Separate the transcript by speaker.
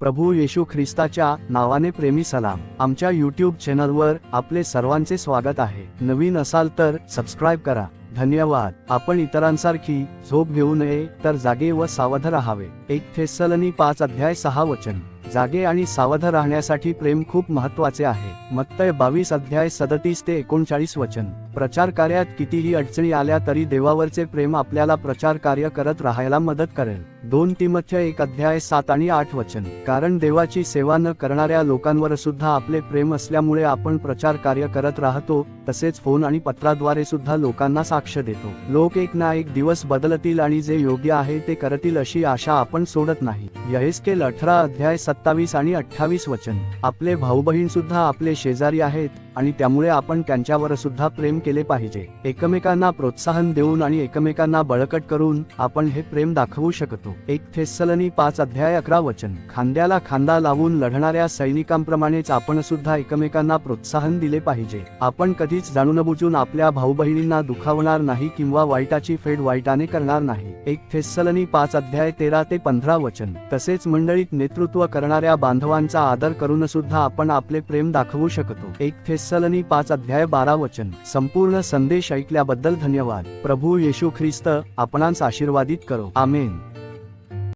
Speaker 1: प्रभू येशू ख्रिस्ताच्या नावाने प्रेमी सलाम. आमच्या यूट्यूब चॅनलवर आपले सर्वांचे स्वागत आहे. नवीन असाल तर सबस्क्राईब करा. धन्यवाद. आपण इतरांसारखी झोप घेऊ नये तर जागे व सावध राहावे. एक थेस्सलनी पाच अध्याय सहा वचन. जागे आणि सावध राहण्यासाठी प्रेम खूप महत्त्वाचे आहे. मत्तय बावीस अध्याय सदतीस ते एकोणचाळीस वचन. प्रचार कार्यात कितीही अडचणी आल्या तरी देवावरचे प्रेम आपल्याला प्रचार कार्य करत राहायला मदत करेल. दोन तिमथ्य एक अध्याय सात आणि आठ वचन. कारण देवाची सेवा न करणाऱ्या लोकांवर सुद्धा आपले प्रेम असल्यामुळे आपण प्रचार कार्य करत राहतो तसेच फोन आणि पत्राद्वारे सुद्धा लोकांना साक्ष देतो. लोक एक ना एक दिवस बदलतील आणि जे योग्य आहे ते करतील अशी आशा आपण सोडत नाही. यहेस्केल अठरा अध्याय सत्तावीस आणि अठ्ठावीस वचन. आपले भाऊ बहीण सुद्धा आपले शेजारी आहेत आणि त्यामुळे आपण त्यांच्यावर सुद्धा प्रेम केले पाहिजे. एकमेकांना प्रोत्साहन देऊन आणि एकमेकांना बळकट करून आपण हे प्रेम दाखवू शकतो. एक थेसलनी पाच अध्याय अकरा वचन. खांद्याला खांदा लावून लढणाऱ्या सैनिकांप्रमाणेच आपण सुद्धा एकमेकांना प्रोत्साहन दिले पाहिजे. आपण कधीच जाणून बुजून आपल्या भाऊ बहिणींना दुखावणार नाही किंवा वाईटाची फेड वाईटाने करणार नाही. एक थेसलनी पाच अध्याय तेरा ते पंधरा वचन. तसेच मंडळीत नेतृत्व करणाऱ्या बांधवांचा आदर करून सुद्धा आपण आपले प्रेम दाखवू शकतो. एक थेसलनी पाच अध्याय बारा वचन. संपूर्ण संदेश ऐकल्याबद्दल धन्यवाद. प्रभू येशू ख्रिस्त आपणांस आशीर्वादित करो. आमेन.